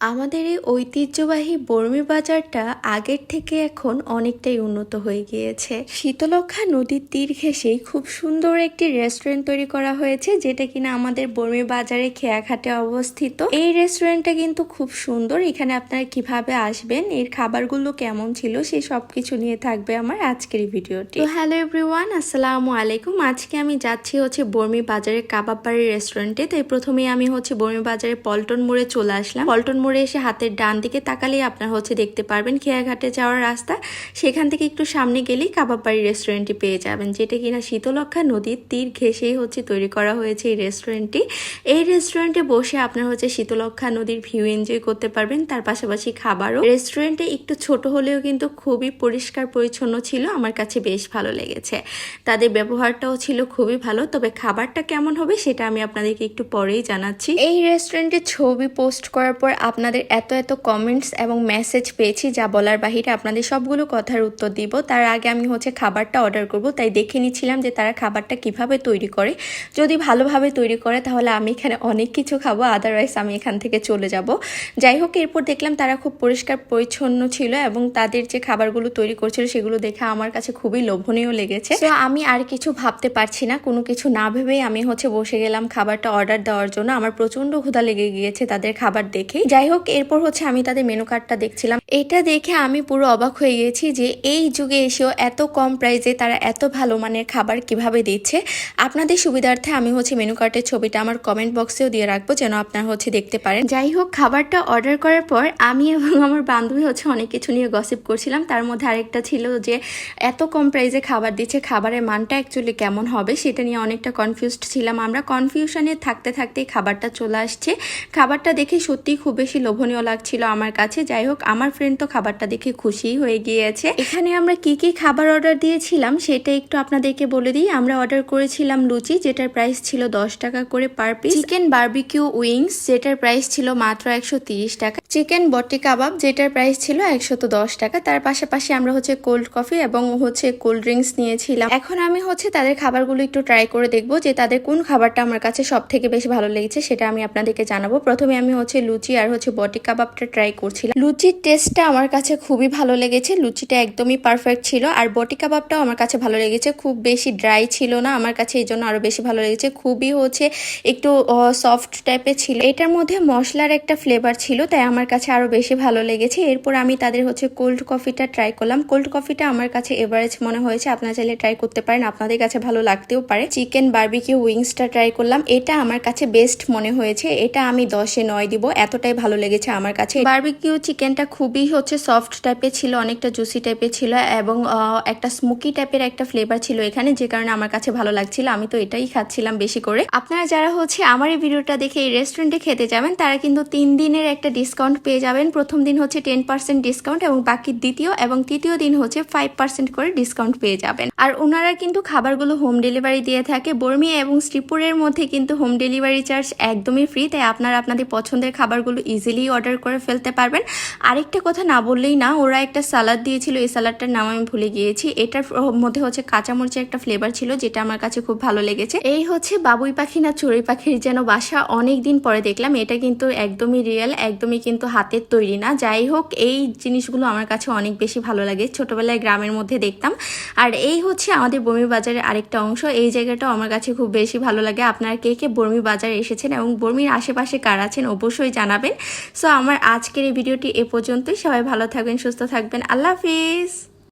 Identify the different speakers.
Speaker 1: আমাদের এই ঐতিহ্যবাহী বর্মি বাজারটা আগের থেকে এখন অনেকটাই উন্নত হয়ে গিয়েছে। শীতলক্ষা নদীর তীর ঘেঁষেই খুব সুন্দর একটি রেস্টুরেন্ট তৈরি করা হয়েছে, যেটা কিনা আমাদের বর্মি বাজারে খেয়াঘাটে অবস্থিত। এই রেস্টুরেন্টটা কিন্তু খুব সুন্দর। এখানে আপনারা কীভাবে আসবেন, এর খাবারগুলো কেমন ছিল সেই সব কিছু নিয়ে থাকবে আমার আজকের ভিডিওটি। তো হ্যালো এভরিওয়ান আসসালামু আলাইকুম। আজকে আমি যাচ্ছি হচ্ছে বর্মি বাজারের কাবাব বাড়ির রেস্টুরেন্টে তাই প্রথমে আমি হচ্ছে বর্মি বাজারে পল্টন মোড়ে চলে আসলাম। পল্টন মোড়ে এসে হাতের ডান দিকে তাকালেই আপনার হচ্ছে দেখতে পারবেন খেয়াঘাটে যাওয়ার রাস্তা। সেখান থেকে একটু সামনে গেলেই কাবাব বাড়ি রেস্টুরেন্টটি পেয়ে যাবেন, যেটা কিনা শীতলক্ষা নদীর তীর ঘেঁষেই হচ্ছে তৈরি করা হয়েছে এই রেস্টুরেন্টটি এই রেস্টুরেন্টে বসে আপনার হচ্ছে শীতলক্ষা নদীর ভিউ এনজয় করতে পারবেন, তার পাশাপাশি খাবারও। রেস্টুরেন্টে একটু ছোট হলেও কিন্তু খুবই পরিষ্কার পরিচ্ছন্ন ছিল, আমার কাছে বেশ ভালো লেগেছে। তাদের ব্যবহারটাও ছিল খুবই ভালো, তবে খাবারটা কেমন হবে সেটা আমি আপনাদেরকে একটু পরেই জানাচ্ছি। এই রেস্টুরেন্টের ছবি পোস্ট করার পর আপনাদের এত এত কমেন্টস এবং মেসেজ পেয়েছি যা বলার বাহিরে আপনাদের সবগুলো কথার উত্তর দিব। তার আগে আমি হচ্ছে খাবারটা অর্ডার করব, তাই দেখে নিচ্ছিলাম যে তারা খাবারটা কীভাবে তৈরি করে। যদি ভালোভাবে তৈরি করে, তাহলে আমি এখানে অনেক কিছু খাব আদারওয়াইজ আমি এখান থেকে চলে যাব। যাই হোক, এরপর দেখলাম তারা খুব পরিষ্কার পরিচ্ছন্ন ছিল এবং তাদের যে খাবারগুলো তৈরি করছিল, সেগুলো দেখে আমার কাছে খুবই লোভনীয় লেগেছে। তো আমি আর কিছু ভাবতে পারছি না, কোনো কিছু না ভেবেই আমি হচ্ছে বসে গেলাম খাবারটা অর্ডার দেওয়ার জন্য। আমার প্রচণ্ড ক্ষুধা লেগে গিয়েছে তাদের খাবার দেখে। যাই হোক এরপর হচ্ছে আমি তাদের মেনু কার্ডটা দেখছিলাম। এটা দেখে আমি পুরো অবাক হয়ে গেছি যে এই যুগে এসেও এত কম প্রাইসে তারা এত ভালো মানের খাবার কীভাবে দিচ্ছে। আপনাদের সুবিধার্থে আমি হচ্ছে মেনু কার্ডের ছবিটা আমার কমেন্ট বক্সেও দিয়ে রাখব যেন আপনারা হচ্ছে দেখতে পারেন। যাই হোক খাবারটা অর্ডার করার পর আমি এবং আমার বান্ধবী হচ্ছে অনেক কিছু নিয়ে গসিপ করছিলাম। তার মধ্যে আরেকটা ছিল যে এত কম প্রাইসে খাবার দিচ্ছে, খাবারের মানটা অ্যাকচুয়ালি কেমন হবে সেটা নিয়ে অনেকটা কনফিউজড ছিলাম আমরা। কনফিউশনে থাকতে থাকতেই খাবারটা চলে আসছে। খাবারটা দেখে সত্যিই খুব বেশি লোভনীয় লাগছিল আমার কাছে। যাই হোক, আমার ফ্রেন্ড তো খাবারটা দেখে খুশি হয়ে গিয়েছে। এখানে আমরা কি কি খাবার অর্ডার দিয়েছিলাম সেটা একটু আপনাদেরকে বলে দিই। আমরা অর্ডার করেছিলাম লুচি, যেটার প্রাইস ছিল দশ টাকা করে per piece chicken barbecue wings যেটার প্রাইস ছিল মাত্র একশো টাকা। চিকেন বটি কাবাব, যেটার প্রাইস ছিল একশত দশ টাকা। তার পাশাপাশি আমরা হচ্ছে কোল্ড কফি এবং হচ্ছে কোল্ড ড্রিঙ্কস নিয়েছিলাম। এখন আমি হচ্ছে তাদের খাবারগুলো একটু ট্রাই করে দেখব যে তাদের কোন খাবারটা আমার কাছে সব থেকে বেশি ভালো লেগেছে, সেটা আমি আপনাদেরকে জানাব। প্রথমে আমি হচ্ছে লুচি আর হচ্ছে বটি কাবাবটা ট্রাই করছিলাম। লুচির টেস্টটা আমার কাছে খুবই ভালো লেগেছে। লুচিটা একদমই পারফেক্ট ছিল। আর বটি কাবাবটাও আমার কাছে ভালো লেগেছে। খুব বেশি ড্রাই ছিল না। আমার কাছে এই জন্য আরও বেশি ভালো লেগেছে। খুবই হচ্ছে একটু সফট টাইপের ছিল। এটার মধ্যে মশলার একটা ফ্লেভার ছিল, তাই আমার কাছে আরও বেশি ভালো লেগেছে। এরপর আমি তাদের হচ্ছে কোল্ড কফিটা ট্রাই করলাম। কোল্ড কফিটা আমার কাছে এভারেজ মনে হয়েছে। আপনারা চাইলে ট্রাই করতে পারেন। আপনাদের কাছে ভালো লাগতেও পারে। চিকেন বার্বিকিউ উইংসটা ট্রাই করলাম। এটা আমার কাছে বেস্ট মনে হয়েছে। এটা আমি দশে নয় দিব। এতটাই ভালো লেগেছে আমার কাছে। বার্বিকিউ চিকেনটা খুবই হচ্ছে সফট টাইপের ছিল, অনেকটা জুসি টাইপের ছিল এবং একটা স্মোকি টাইপের একটা ফ্লেভার ছিল এখানে, যে কারণে আমার কাছে ভালো লাগছিল। আমি তো এটাই খাচ্ছিলাম বেশি করে। আপনারা যারা হচ্ছে আমার এই ভিডিওটা দেখে এই রেস্টুরেন্টে খেতে যাবেন, তারা কিন্তু তিন দিনের একটা ডিসকাউন্ট পেয়ে যাবেন। প্রথম দিন হচ্ছে টেন পার্সেন্ট ডিসকাউন্ট এবং বাকি দ্বিতীয় এবং তৃতীয় দিন হচ্ছে ফাইভ পার্সেন্ট করে ডিসকাউন্ট পেয়ে যাবেন। আর ওনারা কিন্তু খাবারগুলো হোম ডেলিভারি দিয়ে থাকে। বর্মি এবং শ্রীপুরের মধ্যে কিন্তু হোম ডেলিভারি চার্জ একদমই ফ্রি তাই আপনারা আপনাদের পছন্দের খাবারগুলো ইজিলি অর্ডার করে ফেলতে পারবেন। আরেকটা কথা না বললেই না, ওরা একটা সালাদ দিয়েছিল, এই সালাদটার নাম আমি ভুলে গিয়েছি। এটার মধ্যে হচ্ছে কাঁচামরিচের একটা ফ্লেভার ছিল, যেটা আমার কাছে খুব ভালো লেগেছে। এই হচ্ছে বাবুই পাখি না চড়ুই পাখির যেন বাসা। অনেক দিন পরে দেখলাম, এটা কিন্তু একদমই রিয়েল একদমই কিন্তু হাতের তৈরি না। যাই হোক এই জিনিসগুলো আমার কাছে অনেক বেশি ভালো লাগে। ছোটোবেলায় গ্রামের মধ্যে দেখতাম। আর এই হচ্ছে আমাদের বর্মি বাজারের আরেকটা অংশ। এই জায়গাটাও আমার কাছে খুব বেশি ভালো লাগে। আপনার কে কে বর্মি বাজারে এসেছেন এবং বর্মির আশেপাশে কার আছেন অবশ্যই জানাবেন। সো আমার আজকের এই ভিডিওটি এ পর্যন্তই। সবাই ভালো থাকবেন, সুস্থ থাকবেন। আল্লাহ হাফিজ।